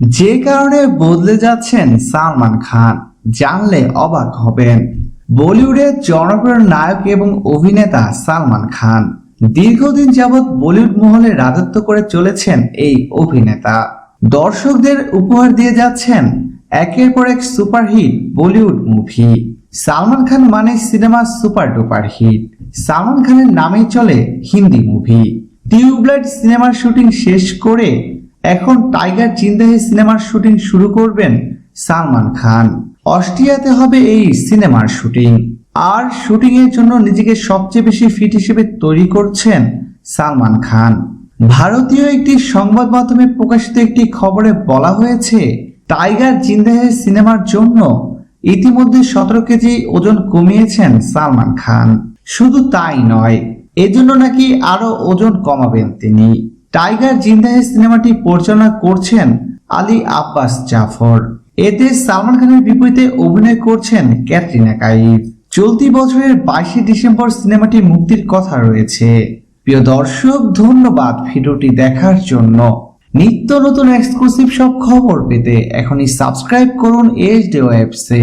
যে কারণে বদলে যাচ্ছেন সালমান খান, জানলে অবাক হবেন। বলিউডের জনপ্রিয় নায়ক এবং অভিনেতা সালমান খান, দীর্ঘদিন যাবৎ বলিউড মহলে রাজত্ব করে চলেছেন এই অভিনেতা। দর্শকদের উপহার দিয়ে যাচ্ছেন একের পর এক superhit Bollywood movie. Salman Khan মানে cinema super duper hit. Salman খানের নামেই চলে হিন্দি মুভি। টিউবলাইট সিনেমার শুটিং শেষ করে এখন টাইগার জিন্দাহে সিনেমার শুটিং শুরু করবেন সালমান খান। অস্ট্রিয়াতে হবে এই সিনেমার শুটিং। আর শুটিং এর জন্য নিজেকে সবচেয়ে বেশি ফিট হিসেবে তৈরি করছেন সালমান খান। ভারতীয় একটি সংবাদ মাধ্যমে প্রকাশিত একটি খবরে বলা হয়েছে, টাইগার জিন্দাহে সিনেমার জন্য ইতিমধ্যে সতেরো কেজি ওজন কমিয়েছেন সালমান খান। শুধু তাই নয়, এজন্য নাকি আরও ওজন কমাবেন তিনি। টাইগার জিন্দাহে সিনেমাটি পরিচালনা করছেন আলী আব্বাস জাফর। এতে সালমান খানের বিপরীতে অভিনয় করছেন ক্যাটরিনা কাইফ। চলতি বছরের বাইশে ডিসেম্বর সিনেমাটি মুক্তির কথা রয়েছে। প্রিয় দর্শক, ধন্যবাদ ভিডিওটি দেখার জন্য। নিত্য নতুন এক্সক্লুসিভ সব খবর পেতে এখনই সাবস্ক্রাইব করুন এইচ ডি ওয়েবসে